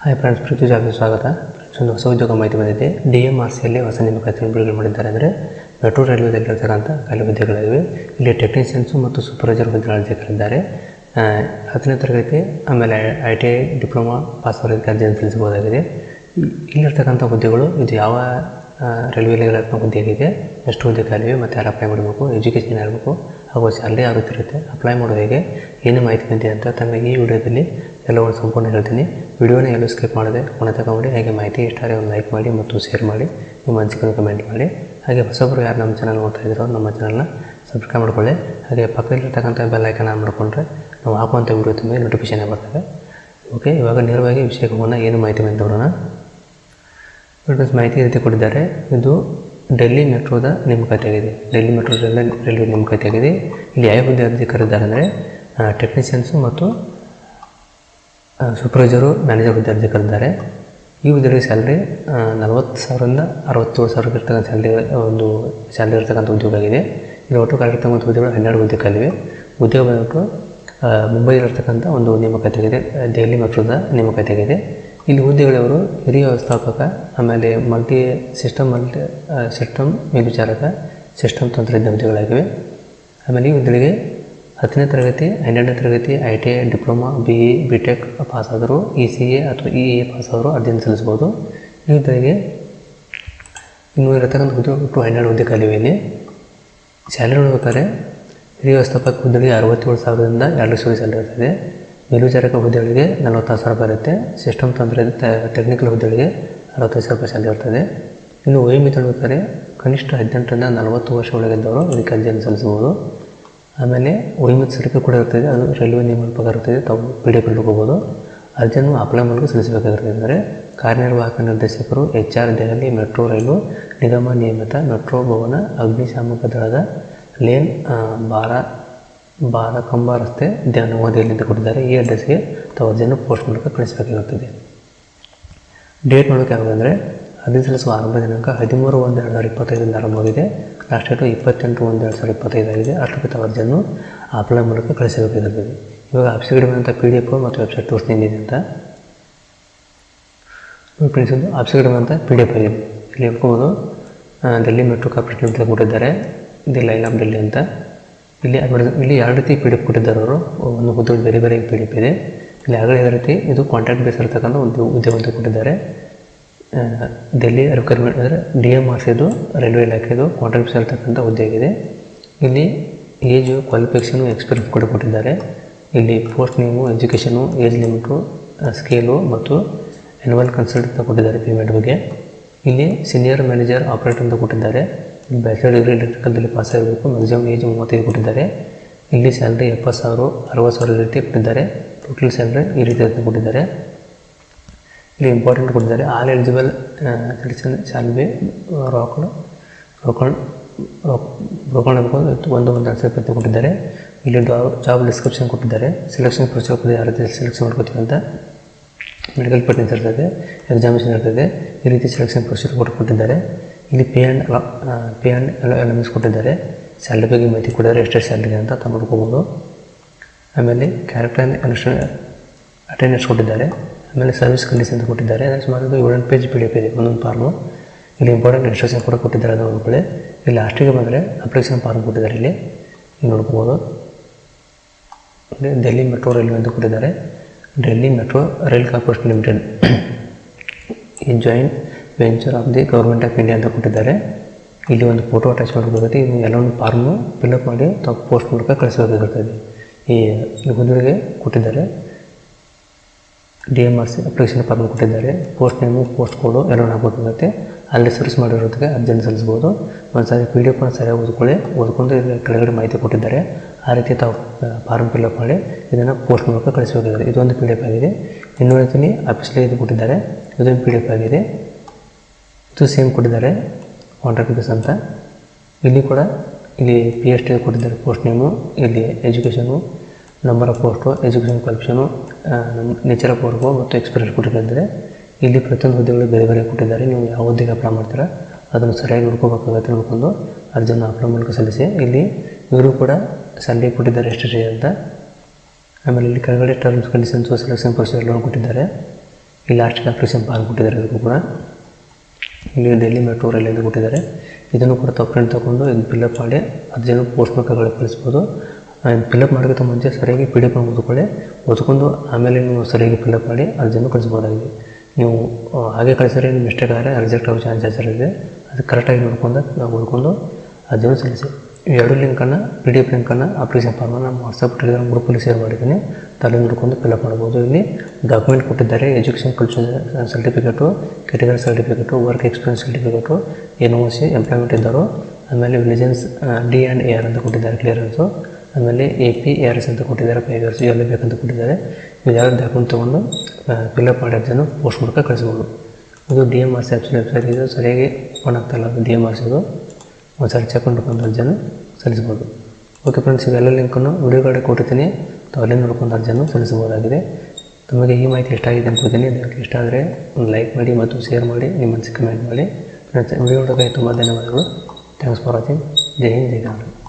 Hi friends ಪ್ರೀತಿ ಜಾಬ್ಗೆ ಸ್ವಾಗತ ಒಂದು ಹೊಸ ಉದ್ಯೋಗ ಮಾಹಿತಿ ಬಂದಿದೆ. ಡಿ ಎಂ ಆರ್ ಸಿಯಲ್ಲಿ ಹೊಸ ನೇಮಕಾತಿಯನ್ನು ಬಿಡುಗಡೆ ಮಾಡಿದ್ದಾರೆ ಅಂದರೆ ಮೆಟ್ರೋ ರೈಲ್ವೆದಲ್ಲಿರ್ತಕ್ಕಂಥ ಖಾಲಿ ಹುದ್ದೆಗಳಿವೆ. ಇಲ್ಲಿ ಟೆಕ್ನಿಷಿಯನ್ಸು ಮತ್ತು ಸೂಪರ್ವೈಸರ್ ಹುದ್ದೆಗಳ ಕರೆದಿದ್ದಾರೆ ಆ, ಹತ್ತನೇ ತರಗತಿ ಆಮೇಲೆ I T I diploma pass ಅವರಿಗೆ ಅರ್ಜಿಯನ್ನು ಸಲ್ಲಿಸಬಹುದಾಗಿದೆ ಇ- ಇಲ್ಲಿರ್ತಕ್ಕಂಥ ಹುದ್ದೆಗಳು ಇದು ಯಾವ ರೈಲ್ವೆಲಿರ್ತಕ್ಕಂಥ ಹುದ್ದೆಗಿದೆ ಎಷ್ಟು ಹುದ್ದೆ ಖಾಲಿವೆ ಮತ್ತು ಯಾರು ಅಪ್ಲೈ ಮಾಡಬೇಕು ಎಜುಕೇಷನ್ ಇರಬೇಕು ಹಾಗೂ ಸ್ಯಾಲ್ರಿ ಆಗುತ್ತಿರುತ್ತೆ ಅಪ್ಲೈ ಮಾಡೋದು ಹೇಗೆ ಏನು ಮಾಹಿತಿ ಬಂದಿದೆ ಅಂತ ತಮಗೆ ಈ ವಿಡಿಯೋದಲ್ಲಿ ಎಲ್ಲವನ್ನು ಸಂಪೂರ್ಣ ಹೇಳ್ತೀನಿ. ವಿಡಿಯೋನ ಎಲ್ಲೂ ಸ್ಕಿಪ್ ಮಾಡದೆ ಕೊನೆ ತಗೊಂಡು ಹಾಗೆ ಮಾಹಿತಿ ಇಷ್ಟ ಆದರೆ ಒಂದು ಲೈಕ್ ಮಾಡಿ ಮತ್ತು ಶೇರ್ ಮಾಡಿ, ನಿಮ್ಮ ಅನಿಸಿಕೆಯನ್ನು ಕಮೆಂಟ್ ಮಾಡಿ. ಹಾಗೆ ಹೊಸಬ್ರು ಯಾರು ನಮ್ಮ ಚಾನಲ್ ನೋಡ್ತಾ ಇದ್ದೀರೋ, ನಮ್ಮ ಚಾನಲ್ನ ಸಬ್ಸ್ಕ್ರೈಬ್ ಮಾಡ್ಕೊಳ್ಳಿ. ಹಾಗೆ ಪಕ್ಕದಲ್ಲಿರ್ತಕ್ಕಂಥ ಬೆಲ್ ಐಕನ್ ಆನ್ ಮಾಡಿಕೊಂಡ್ರೆ ನಾವು ಹಾಕುವಂಥ ವಿಡಿಯೋ ತುಂಬ ನೋಟಿಫಿಕೇಶನ್ ಬರ್ತವೆ ಓಕೆ ಇವಾಗ ನೇರವಾಗಿ ವಿಷಯಕ್ಕೆ ಹೋಗೋಣ ಏನು ಮಾಹಿತಿ ಅಂತ ನೋಡೋಣ. ಫ್ರೆಂಡ್ಸ್ ಮಾಹಿತಿ ರೀತಿ ಕೊಟ್ಟಿದ್ದಾರೆ. ಇದು ಡೆಲ್ಲಿ ಮೆಟ್ರೋದ ನೇಮಕಾತಿಯಾಗಿದೆ. ಡೆಲ್ಲಿ ಮೆಟ್ರೋದ ರೈಲ್ವೆ ರೈಲ್ವೆ ನೇಮಕಾತಿಯಾಗಿದೆ. ಇಲ್ಲಿ ಯಾವ ಹುದ್ದೆ ಅರ್ಜಿ ಕರೆದಿದ್ದಾರೆ ಅಂದರೆ ಟೆಕ್ನಿಷಿಯನ್ಸು ಮತ್ತು ಸೂಪರ್ವೈಸರು ಮ್ಯಾನೇಜರ್ ಹುದ್ದೆ ಅರ್ಜಿ ಕರೆದಿದ್ದಾರೆ ಈ ಹುದ್ದೆಗೆ ಸ್ಯಾಲ್ರಿ ನಲವತ್ತು ಸಾವಿರದಿಂದ ಅರವತ್ತೇಳು ಸಾವಿರ ಇರ್ತಕ್ಕಂಥ ಸ್ಯಾಲ್ರಿ ಒಂದು ಸ್ಯಾಲ್ರಿ ಇರ್ತಕ್ಕಂಥ ಉದ್ಯೋಗ ಆಗಿದೆ. ಇಲ್ಲಿ ಒಟ್ಟು ಕಾರ್ಯಕ್ರಮದ ಹುದ್ದೆಗಳು ಹನ್ನೆರಡು ಹುದ್ದೆ ಕಲಿವೆ ಉದ್ಯೋಗ ಬಂದ್ಬಿಟ್ಟು ಮುಂಬೈಲಿರ್ತಕ್ಕಂಥ ಒಂದು ನೇಮಕಾತಿಯಾಗಿದೆ ದೆಹಲಿ ಮೆಟ್ರೋದ ನೇಮಕಾತಿಯಾಗಿದೆ ಇಲ್ಲಿ ಹುದ್ದೆಗಳವರು ಹಿರಿಯ ವ್ಯವಸ್ಥಾಪಕ, ಆಮೇಲೆ ಮಲ್ಟಿ ಸಿಸ್ಟಮ್ ಮಲ್ಟಿ ಸಿಸ್ಟಮ್ ಮೇಲ್ವಿಚಾರಕ ಸಿಸ್ಟಮ್ ತಂತ್ರಜ್ಞ ಹುದ್ದೆಗಳಾಗಿವೆ ಆಮೇಲೆ ಈ ಹುದ್ದೆಗಳಿಗೆ ಹತ್ತನೇ ತರಗತಿ, ಹನ್ನೆರಡನೇ ತರಗತಿ, I T I, diploma, B E B tech pass ಆದರು ಇ ಸಿ ಎ ಅಥವಾ ಇ ಎ ಪಾಸ್ ಆದರು ಅರ್ಜಿಯನ್ನು ಸಲ್ಲಿಸ್ಬೋದು ಹುದ್ದೆಗೆ ಇನ್ನೂ ಇರತಕ್ಕಂಥ ಹುದ್ದೆ ಒಟ್ಟು ಹನ್ನೆರಡು ಹುದ್ದೆ ಖಾಲಿವೆ ಇಲ್ಲಿ ಸ್ಯಾಲರಿ ನೋಡ್ಬೇಕಾದ್ರೆ ಹಿರಿಯ ವ್ಯವಸ್ಥಾಪಕ ಹುದ್ದೆಗೆ ಅರವತ್ತೇಳು ಸಾವಿರದಿಂದ ಎರಡು ಲಕ್ಷ ಸ್ಯಾಲರಿ ಇರ್ತದೆ. ಮೇಲ್ವಿಚಾರಕ ಹುದ್ದೆಗಳಿಗೆ ನಲವತ್ತಾರು ಸಾವಿರ ಇರುತ್ತೆ. ಸಿಸ್ಟಮ್ ತಂತ್ರ ಟೆಕ್ನಿಕಲ್ ಹುದ್ದೆಗಳಿಗೆ ಅರವತ್ತೈದು ಸಾವಿರ ರೂಪಾಯಿ ಸ್ಯಾಲರಿ ಇರ್ತದೆ. ಇನ್ನು ವಯೋಮಿತಿ ನೋಡ್ಬೇಕಾದ್ರೆ ಕನಿಷ್ಠ ಹದಿನೆಂಟರಿಂದ ನಲವತ್ತು ವರ್ಷ ಒಳಗಿದ್ದವರು ಇದಕ್ಕೆ ಅರ್ಜಿಯನ್ನು ಸಲ್ಲಿಸಬಹುದು. ಆಮೇಲೆ ಒಯ್ಮತ್ ಸರ್ಟಿಫಿಕೇಟ್ ಕೂಡ ಇರ್ತದೆ. ಅದು ರೈಲ್ವೆ ನಿಯಮ ಪ್ರಕಾರ ಇರ್ತದೆ. ತಾವು ಪಿ ಡಿ ಹೋಗ್ಬೋದು ಅರ್ಜಿಯನ್ನು ಅಪ್ಲೈ ಮೂಲಕ ಸಲ್ಲಿಸಬೇಕಾಗಿರ್ತದೆ ಅಂದರೆ ಕಾರ್ಯನಿರ್ವಾಹಕ ನಿರ್ದೇಶಕರು ಎಚ್ ಆರ್ ದೆಹಲಿ ಮೆಟ್ರೋ, ರೈಲು ನಿಗಮ ನಿಯಮಿತ ಮೆಟ್ರೋ, ಭವನ ಅಗ್ನಿಶಾಮಕ ದಳದ ಲೇನ್ ಬಾರ ಬಾರ, ಕಂಬ ರಸ್ತೆ ದ- ನವದೆಹಲಿ ಅಂತ ಕೊಟ್ಟಿದ್ದಾರೆ. ಈ ಅಡ್ರೆಸ್ಗೆ ತಾವು ಅರ್ಜಿಯನ್ನು ಪೋಸ್ಟ್ ಮೂಲಕ ಕಳಿಸಬೇಕಾಗಿರುತ್ತದೆ ಡೇಟ್ ನೋಡೋಕೆ ಸಲ್ಲಿಸುವ ಆರಂಭ ದಿನಾಂಕ ಹದಿಮೂರು ಒಂದು ಎರಡು ಸಾವಿರದ ಇಪ್ಪತ್ತೈದರಿಂದ ಆರಂಭವಾಗಿದೆ. ಲಾಸ್ಟ್ ಡೇಟು ಇಪ್ಪತ್ತೆಂಟು ಒಂದು ಎರಡು ಸಾವಿರದ ಇಪ್ಪತ್ತೈದಾಗಿದೆ. ಅಷ್ಟಪಿತ ಅರ್ಜಿಯನ್ನು ಅಪ್ಲೈ ಮೂಲಕ ಕಳಿಸಬೇಕಾಗಿರ್ತದೆ ಇವಾಗ ಆಫೀಸ್ಗೆ ಬಂದಂಥ ಪಿ ಡಿ ಎಫ್ ಮತ್ತು ವೆಬ್ಸೈಟ್ ತೋರಿಸ್ತೀನಿ ಅಂತ. ಪ್ರಿನ್ಸಿಪಲ್ ಆಫೀಸ್ಗೆ ಬಂದಂಥ ಪಿ ಡಿ ಎಫ್ ಆಗಿದೆ ಇಲ್ಲಿ ಹೇಳ್ಬೋದು ಡೆಲ್ಲಿ ಮೆಟ್ರೋ ಕಾರ್ಪೊರೇಷನ್ ಅಂತ ಕೊಟ್ಟಿದ್ದಾರೆ. ಇದು ಲೈನ್ ಆಫ್ ಡೆಲ್ಲಿ ಅಂತ. ಇಲ್ಲಿ ಇಲ್ಲಿ ಎರಡು ರೀತಿ ಪಿ ಡಿ ಎಫ್ ಕೊಟ್ಟಿದ್ದಾರೆ ಅವರು. ಒಂದು ಹುದ್ದೆ ಬೇರೆ ಬೇರೆ ಪಿ ಡಿ ಎಫ್ ಇದೆ. ಇಲ್ಲಿ ಆಗಲೇ ಇದೇ ರೀತಿ ಇದು ಕಾಂಟ್ಯಾಕ್ಟ್ ಬೇಸ್ ಇರ್ತಕ್ಕಂಥ ಒಂದು ಉದ್ಯೋಗ ಅಂತ ಕೊಟ್ಟಿದ್ದಾರೆ. ಆ, ಡೆಲ್ಲಿ ರಿಕ್ವೈರ್ಮೆಂಟ್ ಅಂದರೆ ಡಿ ಎಂ ರೈಲ್ವೆ ಇಲಾಖೆದು ಕಾಂಟ್ರಾಕ್ಟ್ ಇರ್ತಕ್ಕಂಥ ಹುದ್ದೆ ಆಗಿದೆ. ಇಲ್ಲಿ ಏಜು ಕ್ವಾಲಿಫಿಕೇಷನು ಎಕ್ಸ್ಪೀರಿಯನ್ಸ್ ಕೂಡ ಕೊಟ್ಟಿದ್ದಾರೆ. ಇಲ್ಲಿ post name education age limit scale ಮತ್ತು ಅನುವಲ್ ಕನ್ಸಲ್ಟ್ ಅಂತ ಕೊಟ್ಟಿದ್ದಾರೆ ಪೇಮೆಂಟ್ ಬಗ್ಗೆ. ಇಲ್ಲಿ ಸೀನಿಯರ್ ಮ್ಯಾನೇಜರ್ ಆಪರೇಟರ್ ಅಂತ ಕೊಟ್ಟಿದ್ದಾರೆ. ಬ್ಯಾಚಲರ್ ಡಿಗ್ರಿ ಎಲೆಕ್ಟ್ರಿಕಲ್ದಲ್ಲಿ ಪಾಸ್ ಆಗಬೇಕು ಮ್ಯಾಕ್ಸಿಮಮ್ ಏಜ್ ಮೂವತ್ತೈದು ಕೊಟ್ಟಿದ್ದಾರೆ. ಇಲ್ಲಿ ಸ್ಯಾಲ್ರಿ ಎಪ್ಪತ್ತು ಸಾವಿರ ಅರವತ್ತು ಸಾವಿರ ರೀತಿ ಕೊಟ್ಟಿದ್ದಾರೆ. ಟೋಟಲ್ ಸ್ಯಾಲ್ರಿ ಈ ರೀತಿ ಅಂತ ಕೊಟ್ಟಿದ್ದಾರೆ. ಇಲ್ಲಿ ಇಂಪಾರ್ಟೆಂಟ್ ಕೊಟ್ಟಿದ್ದಾರೆ all eligible citizen shall be ರಾಕಡ್ ರೋಕಂಡ್ ರೋಕಂಡ್ ಒಂದು ಒಂದು ಆನ್ಸರ್ ಕೊಟ್ಟಿದ್ದಾರೆ ಇಲ್ಲಿ ಜಾಬ್ ಡಿಸ್ಕ್ರಿಪ್ಷನ್ ಕೊಟ್ಟಿದ್ದಾರೆ ಸೆಲೆಕ್ಷನ್ ಪ್ರೊಸೆಸ್ ಕೊಟ್ಟಿದೆ ಯಾವ ರೀತಿ ಸೆಲೆಕ್ಷನ್ ಮಾಡ್ಕೋತೀವಿ ಅಂತ ಮೆಡಿಕಲ್ ಪಟ್ಟಿ ಇರ್ತದೆ ಎಕ್ಸಾಮಿನೇಷನ್ ಇರ್ತದೆ ಈ ರೀತಿ ಸೆಲೆಕ್ಷನ್ ಪ್ರೊಸೀಜರ್ ಕೂಡ ಕೊಟ್ಟಿದ್ದಾರೆ ಇಲ್ಲಿ pay and pay and elements ಕೊಟ್ಟಿದ್ದಾರೆ ಸ್ಯಾಲ್ರಿ ಬಗ್ಗೆ ಮಾಹಿತಿ ಕೊಟ್ಟಿದ್ದಾರೆ ಎಷ್ಟೆಷ್ಟು ಸ್ಯಾಲ್ರಿ ಅಂತ ತಗೊಂಡ್ಕೋಬೋದು ಆಮೇಲೆ ಕ್ಯಾರೆಕ್ಟರ್ ಆ್ಯಂಡ್ ಅಟೆಂಡೆನ್ಸ್ ಕೊಟ್ಟಿದ್ದಾರೆ ಆಮೇಲೆ ಸರ್ವಿಸ್ ಕಂಡೀಷನ್ ಅಂತ ಕೊಟ್ಟಿದ್ದಾರೆ. ಅದರ ಸುಮಾರು ಏಳೆಂಟು ಪೇಜ್ ಪಿ ಡಿ ಎಫ್ ಇದೆ, ಒಂದೊಂದು ಫಾರ್ಮು ಇಲ್ಲಿ ಇಂಪಾರ್ಟೆಂಟ್ ಇನ್ಸ್ಟ್ರಕ್ಷನ್ ಕೂಡ ಕೊಟ್ಟಿದ್ದಾರೆ ಅದು ಒಬ್ಬಳೆ ಇಲ್ಲಿ ಲಾಸ್ಟಿಗೆ ಬಂದರೆ ಅಪ್ಲಿಕೇಶನ್ ಫಾರ್ಮ್ ಕೊಟ್ಟಿದ್ದಾರೆ ಇಲ್ಲಿ. ಇಲ್ಲಿ ನೋಡ್ಕೋಬೋದು. ಡೆಲ್ಲಿ ಮೆಟ್ರೋ ರೈಲ್ವೆ ಅಂತ ಕೊಟ್ಟಿದ್ದಾರೆ. Delhi metro rail corporation limited ಈ joint venture of the government of India ಅಂತ ಕೊಟ್ಟಿದ್ದಾರೆ. ಇಲ್ಲಿ ಒಂದು ಫೋಟೋ ಅಟ್ಯಾಚ್ ಮಾಡಬೇಕಾಗುತ್ತೆ ಇದು ಎಲ್ಲೊಂದು ಫಾರ್ಮು ಫಿಲ್ಅಪ್ ಮಾಡಿ, ತಾವು ಪೋಸ್ಟ್ ಮೂಲಕ ಕಳಿಸಬೇಕಾಗುತ್ತದೆ ಈ ಹುದ್ದೆಗೆ ಕೊಟ್ಟಿದ್ದಾರೆ. D M R C application form ಕೊಟ್ಟಿದ್ದಾರೆ. ಪೋಸ್ಟ್ ನೇಮು ಪೋಸ್ಟ್ ಕೋಡು ಎಲ್ಲ ಹಾಕಬೇಕಾಗುತ್ತೆ ಅಲ್ಲಿ ಸರ್ಚ್ ಮಾಡಿರೋದಕ್ಕೆ ಅರ್ಜೆಂಟ್ ಸಲ್ಲಿಸ್ಬೋದು. ಒಂದು ಸಾರಿ ಪಿ ಡಿ ಸರಿಯಾಗಿ ಓದ್ಕೊಳ್ಳಿ. ಓದ್ಕೊಂಡು ಇಲ್ಲಿ ಕೆಳಗಡೆ ಮಾಹಿತಿ ಕೊಟ್ಟಿದ್ದಾರೆ. ಆ ರೀತಿ ತಾವು ಫಾರ್ಮ್ ಫಿಲ್ಅಪ್ ಮಾಡಿ ಇದನ್ನು ಪೋಸ್ಟ್ ಮೂಲಕ ಕಳಿಸಬೇಕಾಗಿದೆ ಇದೊಂದು ಪಿ ಡಿ ಎಫ್ ಆಗಿದೆ. ಇನ್ನೂ ಹೇಳ್ತೀನಿ ಆಫೀಸಲ್ಲಿ ಇದು ಕೊಟ್ಟಿದ್ದಾರೆ. ಇದೊಂದು ಪಿ ಡಿ ಎಫ್ ಆಗಿದೆ. ಇದು ಸೇಮ್ ಕೊಟ್ಟಿದ್ದಾರೆ. ಕಾಂಟ್ರಾಕ್ಟ್ ಬೇಸ್ ಅಂತ. ಇಲ್ಲಿ ಕೂಡ ಇಲ್ಲಿ ಪಿ ಎಚ್ ಡಿ ಕೊಟ್ಟಿದ್ದಾರೆ. ಪೋಸ್ಟ್ ನೇಮು ಇಲ್ಲಿ education number of post education qualification nature of work ಮತ್ತು ಎಕ್ಸ್ಪೀರಿಯನ್ಸ್ ಕೊಟ್ಟಿದ್ದಾರೆ. ಇಲ್ಲಿ ಪ್ರತಿಯೊಂದು ಹುದ್ದೆಗಳು ಬೇರೆ ಬೇರೆ ಕೊಟ್ಟಿದ್ದಾರೆ. ನೀವು ಯಾವ ಹುದ್ದೆಗೆ ಅಪ್ಲೈ ಮಾಡ್ತೀರಾ, ಅದನ್ನು ಸರಿಯಾಗಿ ನೋಡ್ಕೋಬೇಕಾಗತ್ತೆ ನೋಡ್ಕೊಂಡು ಅರ್ಜಿಯನ್ನು ಅಪ್ಲೈ ಮೂಲಕ ಸಲ್ಲಿಸಿ. ಇಲ್ಲಿ ಇವರು ಕೂಡ ಸ್ಯಾಲ್ರಿ ಕೊಟ್ಟಿದ್ದಾರೆ ಎಷ್ಟು ಅಂತ. ಆಮೇಲೆ ಇಲ್ಲಿ ಕೆಳಗಡೆ ಟರ್ಮ್ಸ್ ಕಂಡೀಷನ್ಸು ಸೆಲೆಕ್ಷನ್ ಪ್ರೊಸೀಜರ್ ಲೋನ್ ಕೊಟ್ಟಿದ್ದಾರೆ. ಇಲ್ಲಿ ಲಾಸ್ಟ್ ಅಪ್ಲಿಕೇಶನ್ ಫಾರ್ಮ್ ಕೊಟ್ಟಿದ್ದಾರೆ ಇದಕ್ಕೂ ಕೂಡ. ಇಲ್ಲಿ ಡೆಲ್ಲಿ ಮೆಟ್ರೋ ರೈಲಿಂದ ಕೊಟ್ಟಿದ್ದಾರೆ. ಇದನ್ನು ಕೂಡ ತಪ್ಪು ತಗೊಂಡು ಇದನ್ನು ಇದು ಅಪ್ ಮಾಡಿ ಅದನ್ನು ಪೋಸ್ಟ್ ಮೂಲಕ ಕಳಿಸ್ಬೋದು. ಫಿಲಪ್ ಮಾಡೋಕ್ಕಿಂತ ಮುಂಚೆ ಸರಿಯಾಗಿ ಪಿ ಡಿ ಎಫ್ ಓದ್ಕೊಳ್ಳಿ. ಓದ್ಕೊಂಡು ಆಮೇಲೆ ನೀವು ಸರಿಯಾಗಿ ಫಿಲಪ್ ಮಾಡಿ ಅರ್ಜಿಯನ್ನು ಕಳಿಸ್ಬೋದಾಗಿದೆ. ನೀವು ಹಾಗೆ ಕಳಿಸಿದ್ರೆ ನಿಮ್ಮ ಮಿಸ್ಟೇಕ್ ಆದರೆ ರಿಜೆಕ್ಟ್ ಆಗೋ ಚಾನ್ಸಸ್ ಇದೆ ಅದು ಕರೆಕ್ಟಾಗಿ ನೋಡ್ಕೊಂಡು ನಾವು ಓದ್ಕೊಂಡು ಅರ್ಜಿಯನ್ನು ಸಲ್ಲಿಸಿ. ಎರಡು ಲಿಂಕನ್ನು ಪಿ ಡಿ ಎಫ್ ಲಿಂಕನ್ನು ಅಪ್ಲಿಕೇಶನ್ ಫಾರ್ಮನ್ನು ನಮ್ಮ ವಾಟ್ಸಪ್ ಟೆಲಿಗ್ರಾಮ್ ಗ್ರೂಪಲ್ಲಿ ಶೇರ್ ಮಾಡಿದ್ದೀನಿ. ತಲೆ ನೋಡ್ಕೊಂಡು ಫಿಲಪ್ ಮಾಡ್ಬೋದು. ಇಲ್ಲಿ ಡಾಕ್ಯುಮೆಂಟ್ ಕೊಟ್ಟಿದ್ದಾರೆ education culture certificate category certificate work experience certificate N O C employment ಇದ್ದಾರೋ ಆಮೇಲೆ vigilance D and A R ಅಂತ ಕೊಟ್ಟಿದ್ದಾರೆ ಕ್ಲಿಯರೆನ್ಸು ಆಮೇಲೆ ಎ ಪಿ ಆರ್ ಎಸ್ ಅಂತ ಕೊಟ್ಟಿದ್ದಾರೆ ಇಯರ್ಸ್ ಎಲ್ಲ ಬೇಕಂತ ಕೊಟ್ಟಿದ್ದಾರೆ. ಇದೆಲ್ಲ ಡಾಕ್ಯುಮೆಂಟ್ ತೊಗೊಂಡು ಫಿಲ್ಅಪ್ ಮಾಡಿ ಪೋಸ್ಟ್ ಮೂಲಕ ಕಳಿಸ್ಬೋದು. ಇದು D M R C option website ಇದು ಸರಿಯಾಗಿ ಓಪನ್ ಆಗ್ತಾಯಿಲ್ಲ ಅದು ಡಿ ಎಂ ಆರ್ ಸಿದು ಒಂದ್ಸರಿ ಚೆಕ್ ಮಾಡ್ಕೊಂಡು ಅರ್ಜಿಯನ್ನು ಸಲ್ಲಿಸ್ಬೋದು. ಓಕೆ ಫ್ರೆಂಡ್ಸ್ ಇವೆಲ್ಲ ಲಿಂಕನ್ನು ವಿಡಿಯೋ ಕಡೆ ಕೊಟ್ಟಿರ್ತೀನಿ. ತಾವು ಅಲ್ಲೇ ನೋಡ್ಕೊಂಡು ಅರ್ಜಿಯನ್ನು ಸಲ್ಲಿಸಬಹುದಾಗಿದೆ. ತಮಗೆ ಈ ಮಾಹಿತಿ ಇಷ್ಟ ಆಗಿದೆ ಅನ್ಕೋತೀನಿ ಅದಕ್ಕೆ ಇಷ್ಟ ಆದರೆ ಒಂದು ಲೈಕ್ ಮಾಡಿ ಮತ್ತು ಶೇರ್ ಮಾಡಿ, ನಿಮ್ಮ ಮನಸ್ಸಿಗೆ ಕಮೆಂಟ್ ಮಾಡಿ. ಫ್ರೆಂಡ್ಸ್ ವಿಡಿಯೋ ನೋಡೋಕ್ಕೆ ತುಂಬ ಧನ್ಯವಾದಗಳು. ಥ್ಯಾಂಕ್ಸ್ ಫಾರ್ ವಾಚಿಂಗ್ ಜೈ ಹಿಂದ್, ಜೈ ಕನ್ನಡ